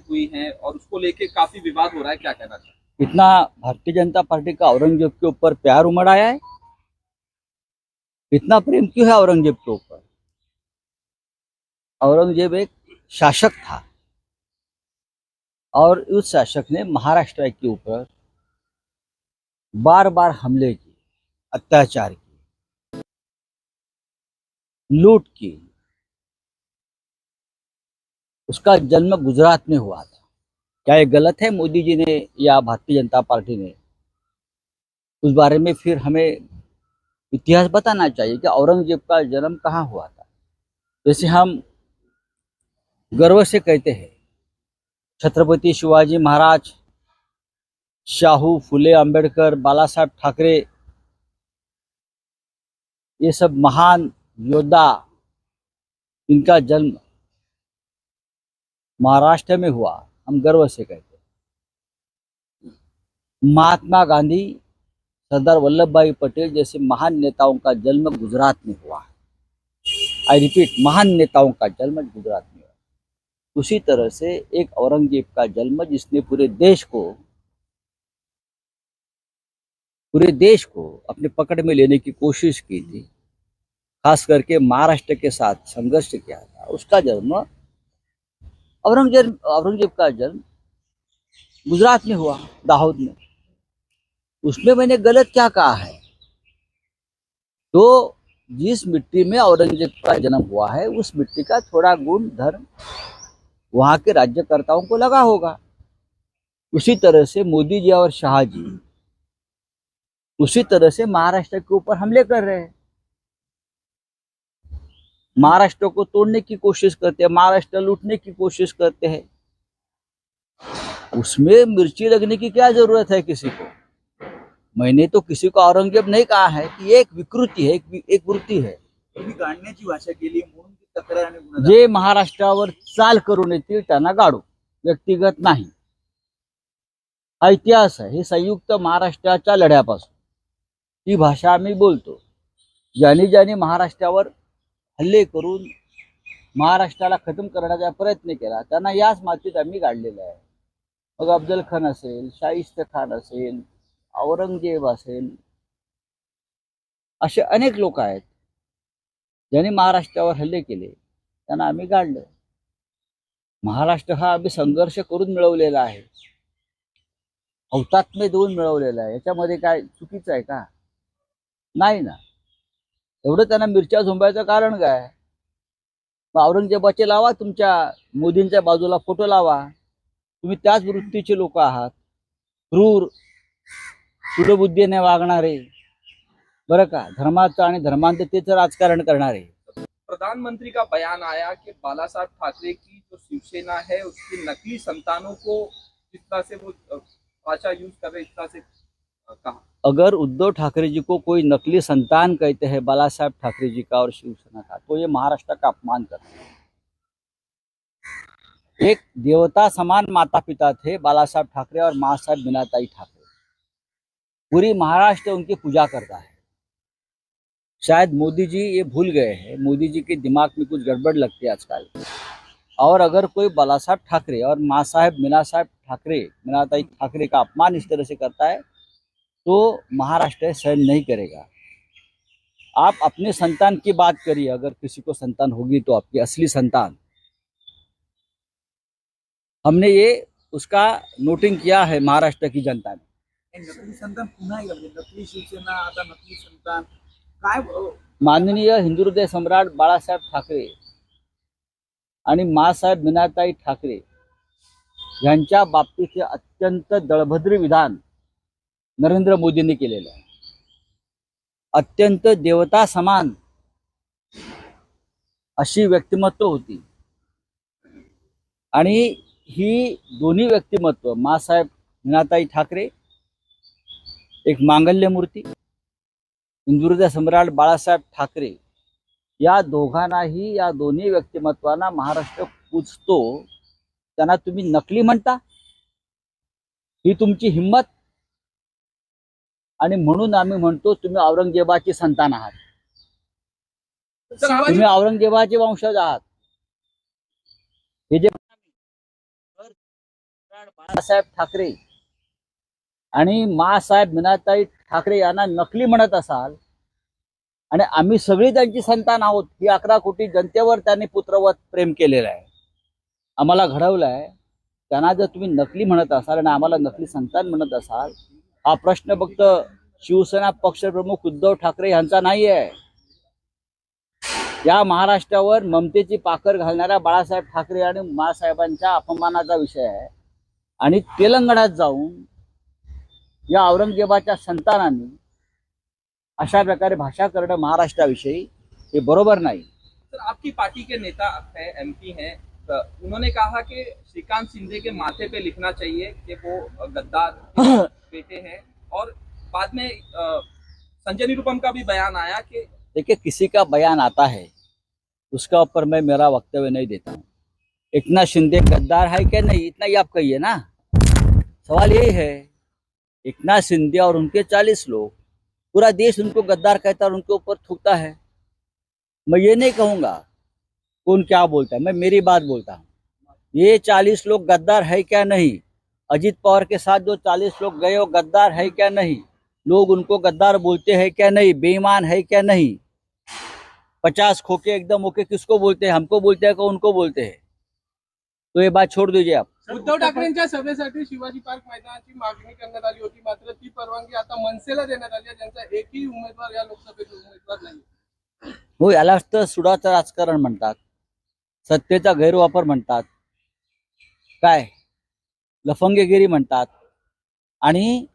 Complaint हुई है और उसको लेके काफ़ी विवाद हो रहा है, क्या कहना चाहिए इतना भारतीय जनता पार्टी का औरंगज़ेब के ऊपर प्यार उमड़ आया है? इतना प्रेम क्यों है औरंगज़ेब के ऊपर? औरंगज़ेब एक शासक था और उस शासक ने महाराष्ट्र के ऊपर बार बार हमले किए, अत्याचार किए, लूट की उसका जन्म गुजरात में हुआ था। क्या ये गलत है मोदी जी ने या भारतीय जनता पार्टी ने? उस बारे में फिर हमें इतिहास बताना चाहिए कि औरंगज़ेब का जन्म कहाँ हुआ था। जैसे हम गर्व से कहते हैं, छत्रपति शिवाजी महाराज, शाहू, फुले, अंबेडकर बाला साहब ठाकरे, ये सब महान योद्धा, इनका जन्म महाराष्ट्र में हुआ, हम गर्व से कहते महात्मा गांधी, सरदार वल्लभ भाई पटेल जैसे महान नेताओं का जन्म गुजरात में हुआ आई रिपीट महान नेताओं का जन्म गुजरात में हुआ उसी तरह से एक औरंगज़ेब का जन्म, जिसने पूरे देश को, पूरे देश को अपने पकड़ में लेने की कोशिश की थी, खास करके महाराष्ट्र के साथ संघर्ष किया था, उसका जन्म औरंगज़ेब औरंगज़ेब का जन्म गुजरात में हुआ, दाहोद में। उसमें मैंने गलत क्या कहा है? तो जिस मिट्टी में औरंगज़ेब का जन्म हुआ है, उस मिट्टी का थोड़ा गुण, धर्म वहाँ के राज्यकर्ताओं को लगा होगा। उसी तरह से मोदी जी और शाह जी, उसी तरह से महाराष्ट्र के ऊपर हमले कर रहे हैं। महाराष्ट्र को तोड़ने की कोशिश करते हैं महाराष्ट्र लूटने की कोशिश करते हैं। उसमें मिर्ची लगने की क्या जरूरत है किसी को? मैंने तो किसी को औरंगजेब नहीं कहा है कि एक विकृति है एक, एक वृत्ती है। तुम्ही गाडण्याची भाषा केली म्हणून ती तक्रार आणि गुन्हा जे महाराष्ट्रावर चाल करून येतील त्यांना गाडू व्यक्तिगत नाही। हा इतिहास आहे हे संयुक्त महाराष्ट्राच्या लढ्यापासून. ती भाषा आम्ही बोलतो. ज्यांनी ज्यांनी महाराष्ट्रावर हल्ले करून महाराष्ट्राला खतम करण्याचा प्रयत्न केला. त्यांना याच मातीत आम्ही गाडलेलं आहे. मग अफजल खान असेल शाहिस्त खान असेल औरंगजेब असेल असे अनेक लोक आहेत. ज्यांनी महाराष्ट्रावर हल्ले केले. त्यांना आम्ही गाडलं महाराष्ट्र हा आम्ही संघर्ष करून मिळवलेला आहे. हौतात्म्य देऊन मिळवलेला आहे. याच्यामध्ये काय चुकीचं आहे का? नाही ना. एवढं त्यांना मिरच्या झोंबायचं कारण काय? मग औरंगजेबाचे लावा तुमच्या मोदींच्या बाजूला फोटो लावा. तुम्ही त्याच वृत्तीचे लोक आहात. क्रूर सुडबुद्धीने वागणारे. बरं का? धर्माचं आणि धर्मांततेचं राजकारण करणारे. प्रधानमंत्री का बयान आया कि बाला साहब ठाकरे की जो शिवसेना है उसकी नकली संतानों को जिस तरह से वो भाषा यूज कर रहे इस तरह से कहा? अगर उद्धव ठाकरे जी को कोई नकली संतान कहते हैं, बाला साहब ठाकरे जी का और शिवसेना का तो ये महाराष्ट्र का अपमान करते हैं। एक देवता समान माता पिता थे, बाला साहब ठाकरे और माँ साहब बिनाताई ठाकरे। पूरी महाराष्ट्र उनकी पूजा करता है। शायद मोदी जी ये भूल गए हैं, मोदी जी के दिमाग में कुछ गड़बड़ लगती है आजकल। और अगर कोई बाला साहब ठाकरे और माँ साहेब मीना साहब ठाकरे मीनाताई ठाकरे का अपमान इस तरह से करता है तो महाराष्ट्र सहन नहीं करेगा। आप अपने संतान की बात करिए अगर किसी को संतान होगी तो आपकी असली संतान। हमने ये उसका नोटिंग किया है महाराष्ट्र की जनता ने। संतान पुन्हा म्हणजे नकली शिवसेना आता नकली संतान काय अ, माननीय हिंदुहृदय सम्राट बाळासाहेब ठाकरे आणि मासाहेब मीनाताई ठाकरे यांच्या बाबतीचे अत्यंत दळभद्र विधान नरेंद्र मोदींनी केलेलं आहे. अत्यंत देवता समान अशी व्यक्तिमत्व होती. आणि ही दोन्ही व्यक्तिमत्व मासाहेब मीनाताई ठाकरे एक मांगल्य मूर्ती सम्राट बाळासाहेब ठाकरे या दोघांनाही या दोन्ही व्यक्तिमत्वांना महाराष्ट्र पूजतो. त्यांना तुम्ही नकली म्हणता? ही तुमची हिंमत? आणि म्हणून आम्ही म्हणतो तुम्ही औरंगजेबाची संतान आहात. तुम्ही औरंगजेबाचे वंशज आहात. हे जे बाळासाहेब ठाकरे आणि मासाहेब मीनाताई ठाकरे यांना नकली म्हणत असाल आणि आम्ही सगळी त्यांची संतान आहोत ही अकरा कोटी जनतेवर त्यांनी पुत्रवत प्रेम केलेलं आहे. आम्हाला घडवलं आहे त्यांना जर तुम्ही नकली म्हणत असाल आणि आम्हाला नकली संतान म्हणत असाल हा प्रश्न फक्त शिवसेना पक्षप्रमुख उद्धव ठाकरे यांचा नाही आहे या महाराष्ट्रावर ममतेची पाकर घालणाऱ्या बाळासाहेब ठाकरे आणि मासाहेबांच्या अपमानाचा विषय आहे. आणि तेलंगणात जाऊन या औरंगजेबाच्या संतानांनी अशा प्रकारे भाषा करणं महाराष्ट्राविषयी हे बरोबर नाही. सर आपकी पार्टी के नेता है एमपी हैं तो उन्होंने कहा कि श्रीकांत शिंदे के माथे पे लिखना चाहिए कि वो गद्दार बेटे हैं। और बाद में संजय निरुपम का भी बयान आया कि देखिए, किसी का बयान आता है, उसका ऊपर मैं मेरा वक्तव्य नहीं देता हूँ। इतना शिंदे गद्दार है क्या नहीं, इतना ही आप कहिए ना। सवाल यही है, इतना शिंदे और उनके चालीस लोग, पूरा देश उनको गद्दार कहता है और उनके ऊपर थूकता है। मैं ये नहीं कहूँगा, कौन क्या बोलता है, मैं मेरी बात बोलता हूँ। ये चालीस लोग गद्दार है क्या नहीं? अजीत पवार के साथ जो चालीस लोग गए वो गद्दार है क्या नहीं? लोग उनको गद्दार बोलते हैं क्या नहीं? बेईमान है क्या नहीं? पचास खोके एकदम ओके किसको बोलते हैं? हमको बोलते हैं कि उनको बोलते हैं। तो ये बात छोड़ दीजिए आप। उद्धव ठाकरेंच्या सभेसाठी शिवाजी पार्क मैदानाची मागणी करण्यात आली होती. मात्र ती परवानगी आता मनसेला देण्यात आली आहे. ज्यांचा एकही उमेदवार या लोकसभेत उमेदवार नाही. हो यालाच तर सुडाचं राजकारण म्हणतात. सत्तेचा गैरवापर म्हणतात. काय? लफंगेगिरी म्हणतात. आणि